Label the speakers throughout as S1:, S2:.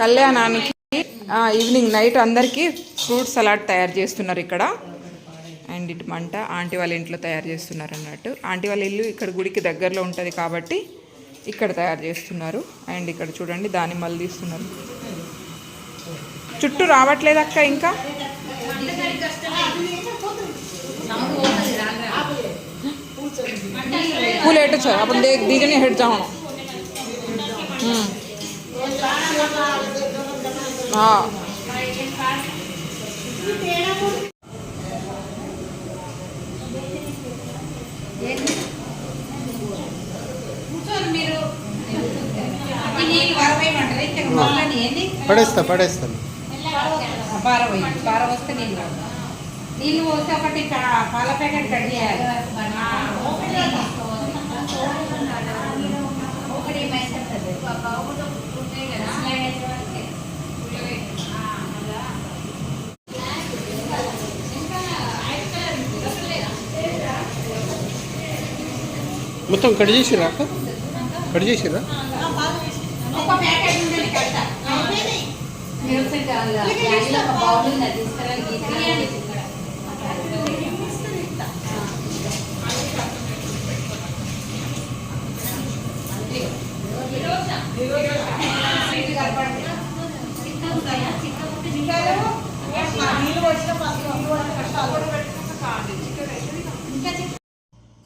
S1: కళ్యాణానికి evening night అందరికీ fruit salad తయారు చేస్తున్నారు ఇక్కడ. అండ్ ఇటు మంట ఆంటీ వాళ్ళ ఇంట్లో తయారు చేస్తున్నారు అన్నట్టు. ఆంటీ వాళ్ళ ఇల్లు ఇక్కడ గుడికి దగ్గరలో ఉంటుంది కాబట్టి ఇక్కడ తయారు చేస్తున్నారు. అండ్ ఇక్కడ చూడండి దానిమ్మలు తీస్తున్నారు. చుట్టూ రావట్లేదు అక్క ఇంకా? పూలు ఎట్టచ్చు అప్పుడు దిగని దీగనే హెడ్
S2: పడేస్తా పడేస్తాను
S3: నీళ్ళు పోస్తే ఒకటి పాల ప్యాకెట్ కట్ చేయాలి.
S2: మొత్తం కట్ చేసిరా అక్క? కట్ చేసిరా?
S3: ఒక ప్యాకెట్ కష్టాలు కడతా మీరు ఒకసారి కావాలా? బ్యాగ్లో ఒక బౌల్ ఉంది, అది తీసుకురండి. తీయండి.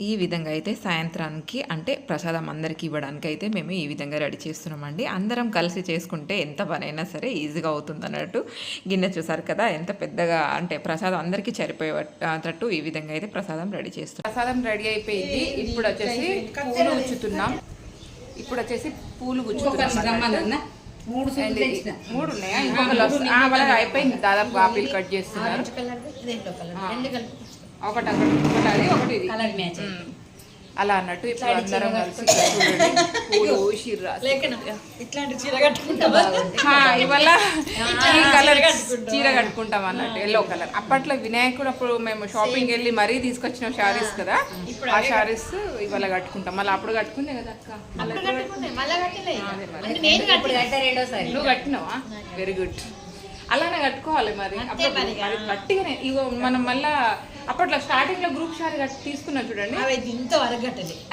S1: ఈ విధంగా అయితే సాయంత్రానికి అంటే ప్రసాదం అందరికీ ఇవ్వడానికి అయితే మేము ఈ విధంగా రెడీ చేస్తున్నామండి. అందరం కలిసి చేసుకుంటే ఎంత పనైనా సరే ఈజీగా అవుతుంది అన్నట్టు గిన్నె చూసారు కదా ఎంత పెద్దగా అంటే ప్రసాదం అందరికీ సరిపోయేటట్టు ఈ విధంగా అయితే ప్రసాదం రెడీ చేస్తున్నాం. ప్రసాదం రెడీ అయిపోయింది. ఇప్పుడు వచ్చేసి పూలు గుచ్చుతున్నాం ఇప్పుడు వచ్చేసి పూలు గుచ్చుతున్నాం
S3: మూడు
S1: ఉన్నాయా? ఇంకొకరు అయిపోయింది. దాదాపు ఆపిల్ కట్ చేస్తున్నారు. ఒకటి అక్కడ ఒకటి అది ఒకటి ఇది.
S3: Colour match
S1: um. అలా అన్నట్టు ఇప్పుడు అందరం కలిసి పూలు
S4: ఇట్లాంటి చీర కట్టుకుంటావా?
S1: హా, ఇవాళ ఈ కలర్ చీర కట్టుకుంటాం అన్నట్టు. ఎల్లో కలర్ అప్పట్లో వినాయకుడు అప్పుడు మేము షాపింగ్ వెళ్ళి మరీ తీసుకొచ్చిన శారీస్ కదా. ఆ శారీస్ ఇవాళ కట్టుకుంటాం. మళ్ళీ అప్పుడు కట్టుకుందే కదా అక్క. కట్టుకుంటాం? నువ్వు కట్టినావా? వెరీ గుడ్ అలానే కట్టుకోవాలి మరి. గట్టిగానే ఇగో మనం మళ్ళా అప్పట్లో స్టార్టింగ్లో గ్రూప్ షారీ కట్టి తీసుకున్నాం చూడండి.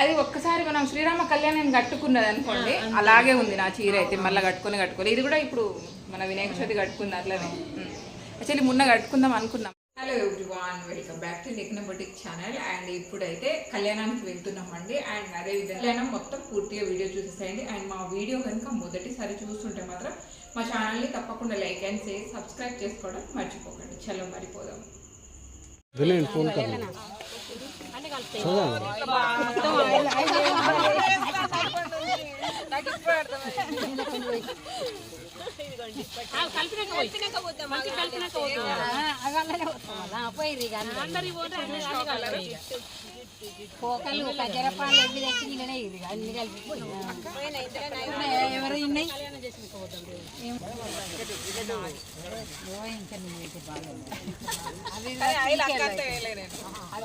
S1: అది ఒక్కసారి మనం శ్రీరామ కళ్యాణం కట్టుకున్నది అనుకోండి. అలాగే ఉంది నా చీర అయితే మళ్ళీ కట్టుకొని కట్టుకోవాలి ఇది కూడా ఇప్పుడు మన వినాయక చవితి కట్టుకుంది అట్లనే. యాక్చువల్లీ మొన్న కట్టుకుందాం అనుకున్నాం. Hello everyone welcome back to నిక్న boutique channel and ఇప్పుడైతే కళ్యాణానికి వెళ్తున్నామండి. అండ్ అదే విధంగా కళ్యాణం మొత్తం పూర్తిగా వీడియో చూసేసేయండి. అండ్ మా వీడియో కనుక మొదటిసారి చూస్తుంటే మాత్రం మా ఛానల్ని తప్పకుండా లైక్ అండ్ షేర్ సబ్స్క్రైబ్ చేసుకోవడం మర్చిపోకండి. చలో మరిపోదాం
S2: ఫోన్
S3: పోకలు కజరపాలు ఎన్ని తెచ్చి నిన్ననే ఇది అన్ని కలిపి ఎవరు అవి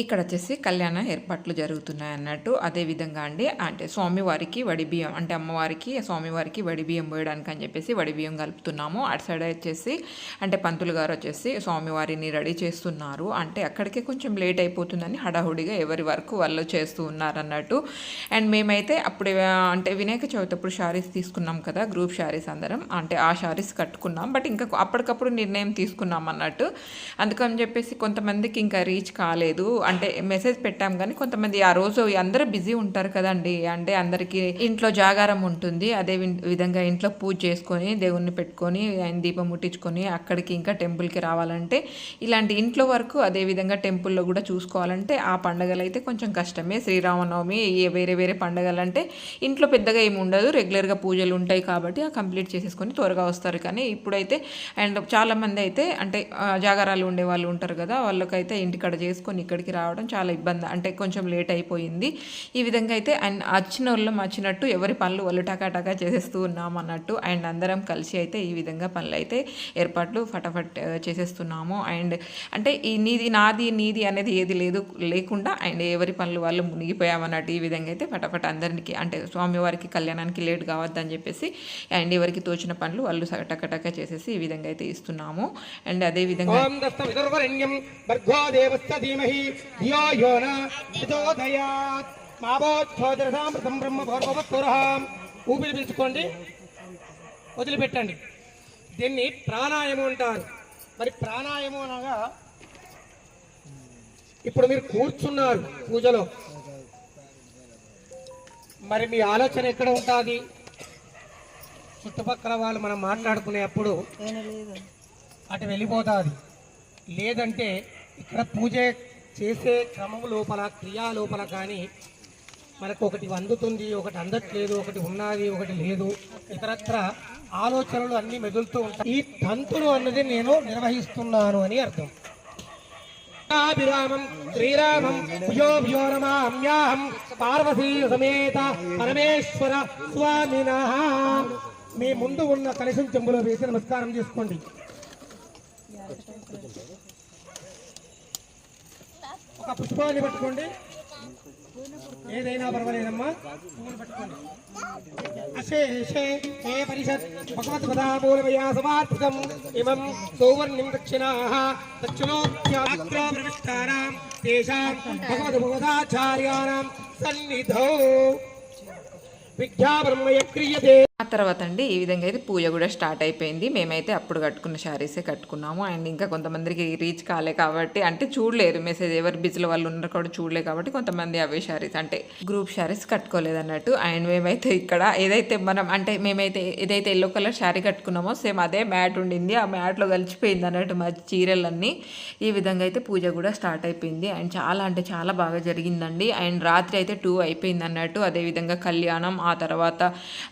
S1: ఇక్కడ వచ్చేసి కళ్యాణ ఏర్పాట్లు జరుగుతున్నాయి అన్నట్టు. అదే విధంగా అండి అంటే స్వామివారికి వడి బియ్యం అంటే అమ్మవారికి స్వామివారికి వడి బియ్యం పోయడానికి అని చెప్పేసి వడిబియ్యం కలుపుతున్నాము. అటు సైడ్ వచ్చేసి అంటే పంతులు గారు వచ్చేసి స్వామివారిని రెడీ చేస్తున్నారు. అంటే అక్కడికే కొంచెం లేట్ అయిపోతుందని హడాహుడిగా ఎవరి వరకు వాళ్ళు చేస్తూ ఉన్నారు అన్నట్టు. అండ్ మేమైతే అప్పుడు అంటే వినాయక చవితి అప్పుడు శారీస్ తీసుకున్నాం కదా గ్రూప్ శారీస్ అందరం. అంటే ఆ శారీస్ కట్టుకున్నాం. బట్ ఇంకా అప్పటికప్పుడు నిర్ణయం తీసుకున్నాం అన్నట్టు. అందుకని చెప్పేసి కొంతమందికి ఇంకా రీచ్ కాలేదు. అంటే మెసేజ్ పెట్టాం కానీ కొంతమంది ఆ రోజు అందరూ బిజీ ఉంటారు కదండి. అంటే అందరికీ ఇంట్లో జాగారం ఉంటుంది. అదే విధంగా ఇంట్లో పూజ చేసుకొని దేవుణ్ణి పెట్టుకొని ఆయన దీపం ముట్టించుకొని అక్కడికి ఇంకా టెంపుల్కి రావాలంటే ఇలాంటి ఇంట్లో వరకు అదే విధంగా టెంపుల్లో కూడా చూసుకోవాలంటే ఆ పండగలు అయితే కొంచెం కష్టమే. శ్రీరామనవమి వేరే వేరే పండగలు అంటే ఇంట్లో పెద్దగా ఏమి ఉండదు. రెగ్యులర్గా పూజలు ఉంటాయి కాబట్టి ఆ కంప్లీట్ చేసేసుకొని త్వరగా వస్తారు. కానీ ఇప్పుడైతే అండ్ చాలామంది అయితే అంటే జాగారాలు ఉండే వాళ్ళు ఉంటారు కదా వాళ్ళకైతే ఇంటికాడ చేసుకొని ఇక్కడికి దగ్గరికి రావడం చాలా ఇబ్బంది అంటే కొంచెం లేట్ అయిపోయింది. ఈ విధంగా అయితే అండ్ వచ్చిన వాళ్ళం వచ్చినట్టు ఎవరి పనులు వాళ్ళు టకాటకా చేసేస్తూ ఉన్నాం అన్నట్టు అండ్ అందరం కలిసి అయితే ఈ విధంగా పనులు అయితే ఏర్పాట్లు ఫటాఫట్ చేసేస్తున్నాము. అండ్ అంటే ఈ నీది నాది నీది అనేది ఏది లేదు లేకుండా అండ్ ఎవరి పనులు వాళ్ళు మునిగిపోయామన్నట్టు ఈ విధంగా అయితే ఫటాఫట్ అందరికి అంటే స్వామివారికి కళ్యాణానికి లేట్ కావద్దని చెప్పేసి అండ్ ఎవరికి తోచిన పనులు వాళ్ళు టకటక చేసేసి ఈ విధంగా అయితే ఇస్తున్నాము. అండ్ అదే విధంగా
S2: ప్రచోదయాత్ బ్రహ్మ భోర్భవత్తురహాం ఊపిరి పీల్చుకోండి వదిలిపెట్టండి. దీన్ని ప్రాణాయామం అంటారు. మరి ప్రాణాయామం అనగా ఇప్పుడు మీరు కూర్చున్నారు పూజలో. మరి మీ ఆలోచన ఎక్కడ ఉంటుంది? చుట్టుపక్కల వాళ్ళు మనం మాట్లాడుకునేప్పుడు అటు వెళ్ళిపోతుంది. లేదంటే ఇక్కడ పూజ చేసే క్రమం లోపల క్రియా లోపల కానీ మనకు ఒకటి అందుతుంది ఒకటి అందట్లేదు ఒకటి ఉన్నది ఒకటి లేదు. ఇతరత్ర ఆలోచనలు అన్నీ మెదులుతూ ఉంటాయి. ఈ తంతులు అన్నది నేను నిర్వహిస్తున్నాను అని అర్థం. అభిరామం శ్రీరామం భుజో భుజో నమామ్యాహం పార్వతీ సమేత పరమేశ్వర స్వామిన. మీ ముందు ఉన్న కలశం చెంబులో వేసి నమస్కారం చేసుకోండి. ఒక పుష్పాన్ని పట్టుకోండి. ఏదైనా పర్వాలేదమ్మా. పువ్వులు పట్టుకోండి అశేషే హే పరిషత్ భగవత్ పదామూలమయా సమార్థితం. ఇమం సౌవర్ణిం దక్షిణాః దక్షిణోత్యాగ్రో ప్రవిష్టానాం తేషాం భగవద్ సన్నిధౌ. విద్యా బ్రహ్మయ క్రియతే
S1: తర్వాత అండి ఈ విధంగా అయితే పూజ కూడా స్టార్ట్ అయిపోయింది. మేమైతే అప్పుడు కట్టుకున్న శారీసే కట్టుకున్నాము. అండ్ ఇంకా కొంతమందికి రీచ్ కాలే కాబట్టి అంటే చూడలేరు మెసేజ్ ఎవరు బిజీలో వాళ్ళు ఉన్నారు కూడా చూడలే కాబట్టి కొంతమంది అవే శారీస్ అంటే గ్రూప్ శారీస్ కట్టుకోలేదు అన్నట్టు అండ్ మేమైతే ఇక్కడ ఏదైతే మనం అంటే మేమైతే ఏదైతే ఎల్లో కలర్ శారీ కట్టుకున్నామో సేమ్ అదే మ్యాట్ ఉండింది. ఆ మ్యాట్లో కలిసిపోయింది అన్నట్టు మా చీరలన్నీ. ఈ విధంగా అయితే పూజ కూడా స్టార్ట్ అయిపోయింది. అండ్ చాలా అంటే చాలా బాగా జరిగిందండి. అండ్ రాత్రి అయితే టూ అయిపోయింది అన్నట్టు అదేవిధంగా కళ్యాణం ఆ తర్వాత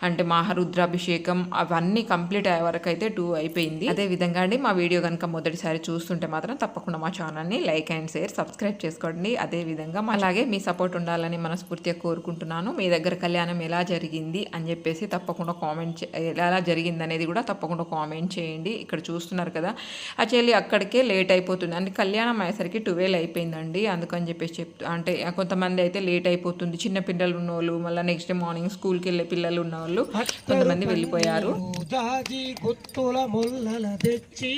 S1: అంటే మహారుద్రాభిషేకం అవన్నీ కంప్లీట్ అయ్యే వరకు అయితే టూ అయిపోయింది. అదే విధంగా అండి మా వీడియో కనుక మొదటిసారి చూస్తుంటే మాత్రం తప్పకుండా మా ఛానల్ని లైక్ అండ్ షేర్ సబ్స్క్రైబ్ చేసుకోండి. అదే విధంగా అలాగే మీ సపోర్ట్ ఉండాలని మనస్ఫూర్తిగా కోరుకుంటున్నాను. మీ దగ్గర కళ్యాణం ఎలా జరిగింది అని చెప్పేసి తప్పకుండా కామెంట్ ఎలా జరిగింది అనేది కూడా తప్పకుండా కామెంట్ చేయండి. ఇక్కడ చూస్తున్నారు కదా యాక్చువల్లీ అక్కడికే లేట్ అయిపోతుంది. అంటే కళ్యాణం అయ్యేసరికి ట్వెల్వ్ అయిపోయిందండి. అందుకని చెప్పేసి చెప్తూ అంటే కొంతమంది అయితే లేట్ అయిపోతుంది. చిన్న పిల్లలు ఉన్న వాళ్ళు మళ్ళీ నెక్స్ట్ డే మార్నింగ్ స్కూల్కి వెళ్ళే పిల్లలు ఉన్న వాళ్ళు కొంతమంది వెళ్ళిపోయారు.
S2: జాజి గుత్తుల ముల్లల తెచ్చి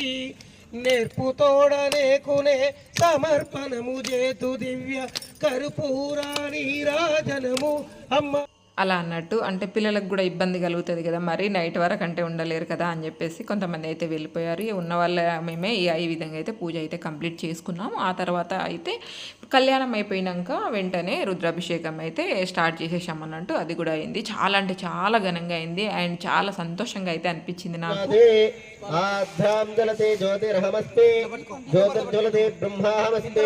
S2: నేర్పుతోడనేకునే సమర్పణము చేతు దివ్య కర్పూరాని రాజనము అమ్మ
S1: అలా అన్నట్టు. అంటే పిల్లలకు కూడా ఇబ్బంది కలుగుతుంది కదా మరి నైట్ వరకు అంటే ఉండలేరు కదా అని చెప్పేసి కొంతమంది అయితే వెళ్ళిపోయారు. ఉన్న వాళ్ళ మేమే ఈ విధంగా అయితే పూజ అయితే కంప్లీట్ చేసుకున్నాము. ఆ తర్వాత అయితే కళ్యాణం అయిపోయినాక వెంటనే రుద్రాభిషేకం అయితే స్టార్ట్ చేసేసాం అన్నట్టు. అది కూడా అయింది. చాలా అంటే చాలా ఘనంగా అయింది. అండ్ చాలా సంతోషంగా అయితే అనిపించింది నాకు.
S5: అదే బ్రహ్మాహమస్తే.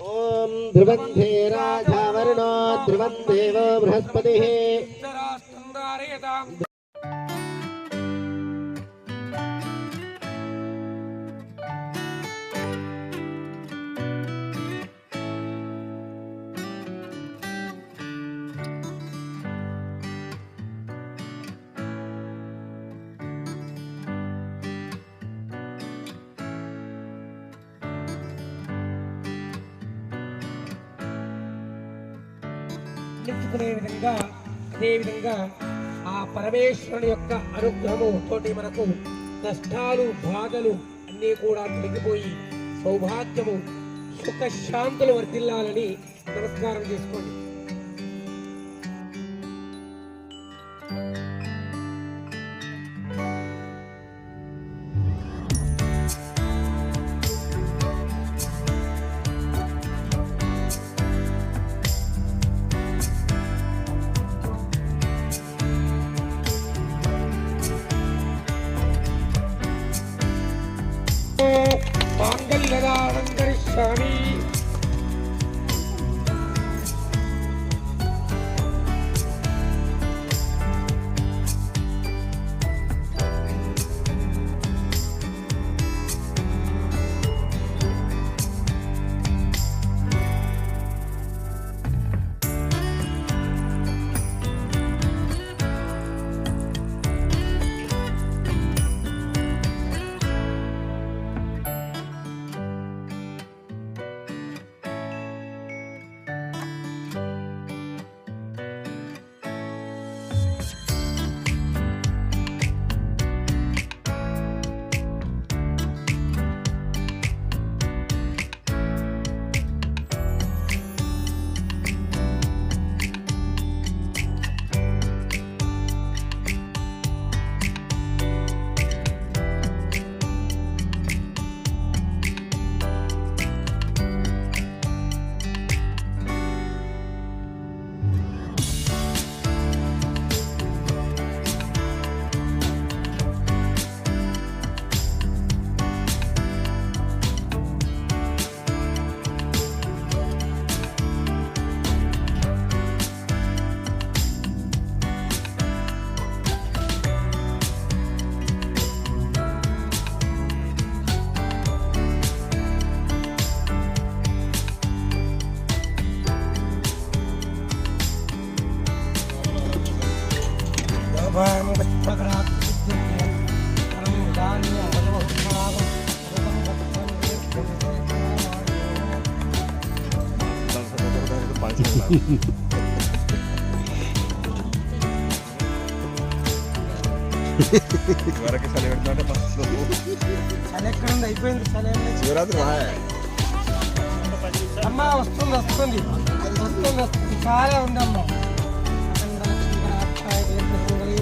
S5: ओम ध्रुवंधे राजा वर्णो ध्रुवन्देव
S2: बृहस्पतिः। నిలుచుకునే విధంగా అదే విధంగా ఆ పరమేశ్వరుని యొక్క అనుగ్రహము తోటి మనకు కష్టాలు బాధలు అన్నీ కూడా తొలగిపోయి సౌభాగ్యము సుఖశాంతులు వర్ధిల్లాలని నమస్కారం చేసుకోండి.
S6: వరకు చలి పెడుతుంటే ఫస్ట్
S2: చలి ఎక్కడ ఉంది అయిపోయింది చలి
S6: శివరాత్రి
S2: అమ్మ వస్తుంది వస్తుంది. వస్తుంది వస్తుంది. చాలా ఉందమ్మా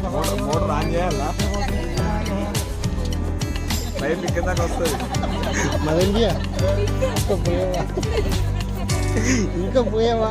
S6: మోటార్ మోటార్ ఆన్ చేయాలా పైప్ కిందకి వస్తుంది
S5: మదండియా ఇంకా పోయేవా ఇంకా పోయేవా?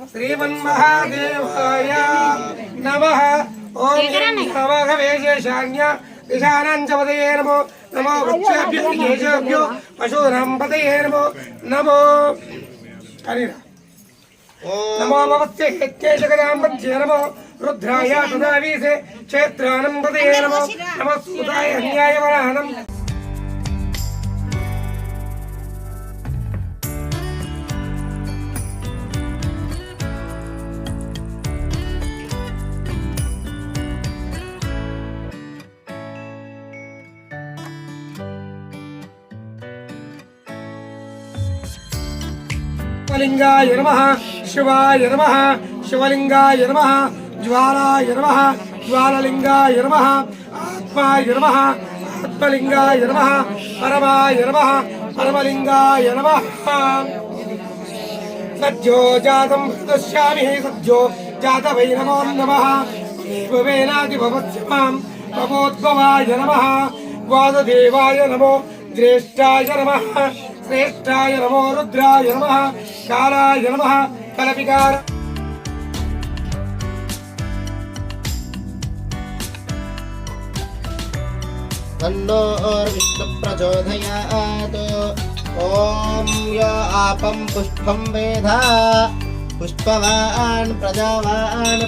S2: సదాశివాయ శ్రీమన్మహాదేవాయ నమ. ఓం నమః వేశేషాన్య దిశానాంచపదయే నమో. నమో వృక్షేభ్యో కేశేభ్యో పశూనాం పదయే నమో. నమో. హరిరా నమో నమస్తే హెత్యేషగదాం మధ్యే నమో. రుద్రాయ తదావీసే క్షేత్రానం పదయే నమో. నమః సూతాయ అన్యాయ వరాహనం శివలింగాయ నమ శివాయ నమ శివలింగాయ నమ జ్వాలాయ నమ జ్వాలలింగాయ నమ ఆత్మాయ నమ ఆత్మలింగాయ నమ పరమాయ నమ పరమలింగాయ నమ. సజ్జో జాతం ప్రదశ్యామి సజ్జో జాతవై నమో నమ. వేనాది భవత్య మాం భవోద్భవాయ నమ. వాసుదేవాయ నమో ज्येष्ठाय नम। श्रेष्ठाय नमो रुद्राय नम। कालाय
S5: नमः। कलपिकार। तन्नोर्विष्णुप्रचोदयात् ॐ य आपं पुष्पं पुष्पवान् प्रजावान्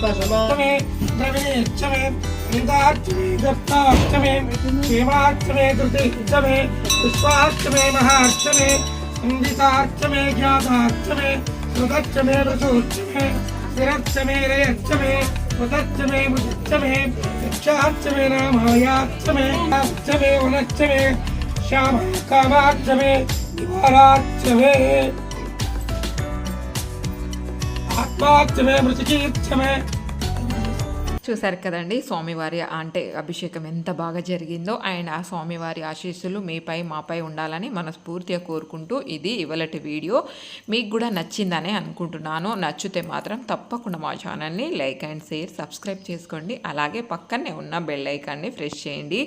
S2: गीताक्षमे दत्ताक्षमे क्षेमाक्षमे कृतिष्ठमे विश्वाक्षमे महाक्षमे संहिताक्षमे ज्ञाताक्षमे श्रुतक्षमे रसोक्षमे स्थिरक्षमे रयक्षमे वदक्षमे मुदक्षमे शिक्षाक्षमे रामायाक्षमे अक्षमे वनक्षमे श्याम कामाक्षमे निवाराक्षमे आत्माक्षमे मृतिकीक्षमे
S1: చూసారు కదండి స్వామివారి అంటే అభిషేకం ఎంత బాగా జరిగిందో అండ్ ఆ స్వామివారి ఆశీస్సులు మీపై మాపై ఉండాలని మనస్ఫూర్తిగా కోరుకుంటూ ఇది ఇవాళటి వీడియో. మీకు కూడా నచ్చిందనే అనుకుంటున్నాను. నచ్చితే మాత్రం తప్పకుండా మా ఛానల్ని లైక్ అండ్ షేర్ సబ్స్క్రైబ్ చేసుకోండి. అలాగే పక్కనే ఉన్న బెల్ ఐకాన్ని ప్రెస్ చేయండి.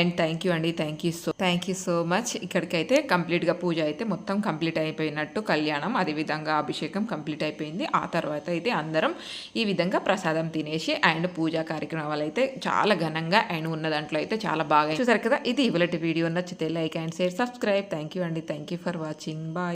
S1: అండ్ థ్యాంక్ యూ అండి. Thank you so thank you so much. ఇక్కడికైతే కంప్లీట్గా పూజ అయితే మొత్తం కంప్లీట్ అయిపోయినట్టు కళ్యాణం అదేవిధంగా అభిషేకం కంప్లీట్ అయిపోయింది. ఆ తర్వాత అయితే అందరం ఈ విధంగా ప్రసాదం తినేసి అండ్ పూజా కార్యక్రమాలు అయితే చాలా ఘనంగా అండ్ ఉన్న దాంట్లో అయితే చాలా బాగా చూసారు కదా? ఇది ఇవాళ వీడియో. నచ్చితే like and share subscribe. Thank you అండి. Thank you for watching bye